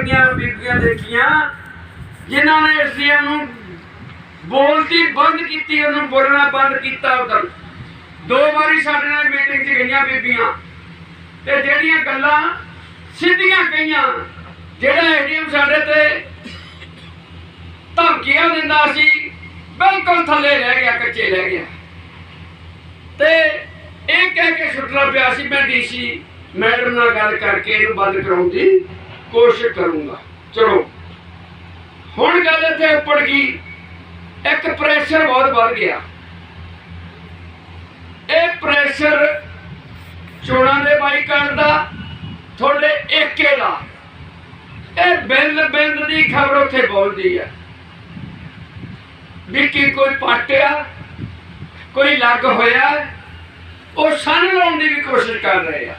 ਵਰਗੀਆਂ ਬੀਬੀਆਂ ਦੇਖੀਆਂ, ਜਿਨ੍ਹਾਂ ਨੇ ਐਸਡੀਐਮ ਨੂੰ ਬੋਲਦੀ ਬੰਦ ਕੀਤੀ, ਉਹਨੂੰ ਬੋਲਣਾ ਬੰਦ ਕੀਤਾ ਉਦੋਂ ਦੋ ਵਾਰੀ ਸਾਡੇ ਨਾਲ ਮੀਟਿੰਗ 'ਚ ਗਈਆਂ ਬੀਬੀਆਂ। ਤੇ ਜਿਹੜੀਆਂ ਗੱਲਾਂ ਸਿੱਧੀਆਂ ਕਹੀਆਂ, ਜਿਹੜਾ ਐਸਡੀਐਮ ਸਾਡੇ ਤੇ ਧਮਕੀਆਂ ਦਿੰਦਾ ਸੀ, ਬਿਲਕੁਲ ਥੱਲੇ ਰਹਿ ਗਿਆ, ਕੱਚੇ ਰਹਿ ਗਿਆ। ਤੇ ਇਹ ਕਹਿ ਕੇ ਛੁੱਟਣਾ ਪਿਆ ਸੀ ਮੈਂ ਡੀਸੀ ਮੈਡਮ ਨਾਲ ਗੱਲ ਕਰਕੇ ਇਹਨੂੰ ਬੰਦ ਕਰਾਉਣ ਦੀ। ਕੋਸ਼ਿਸ਼ ਕਰੂੰਗਾ। ਚਲੋ। ਹੁਣ ਗੱਲ ਇੱਥੇ ਉੱਪੜ ਗਈ। ਇੱਕ ਪ੍ਰੈਸ਼ਰ ਬਹੁਤ ਵੱਧ ਗਿਆ। ਇਹ ਪ੍ਰੈਸ਼ਰ ਚੋਣਾਂ ਦੇ ਬਾਈਕਾਟ ਦਾ, ਤੁਹਾਡੇ ਏਕੇ ਦਾ। ਇਹ ਬਿੰਦ ਬਿੰਦ ਦੀ ਖਬਰ ਉੱਥੇ ਬੋਲਦੀ ਹੈ। ਵੀ ਕੀ ਕੋਈ ਪਾਟਿਆ, ਕੋਈ ਲੱਗ ਹੋਇਆ, ਉਹ ਸੰਨ ਲਾਉਣ ਦੀ ਵੀ ਕੋਸ਼ਿਸ਼ ਕਰ ਰਹੇ ਆ।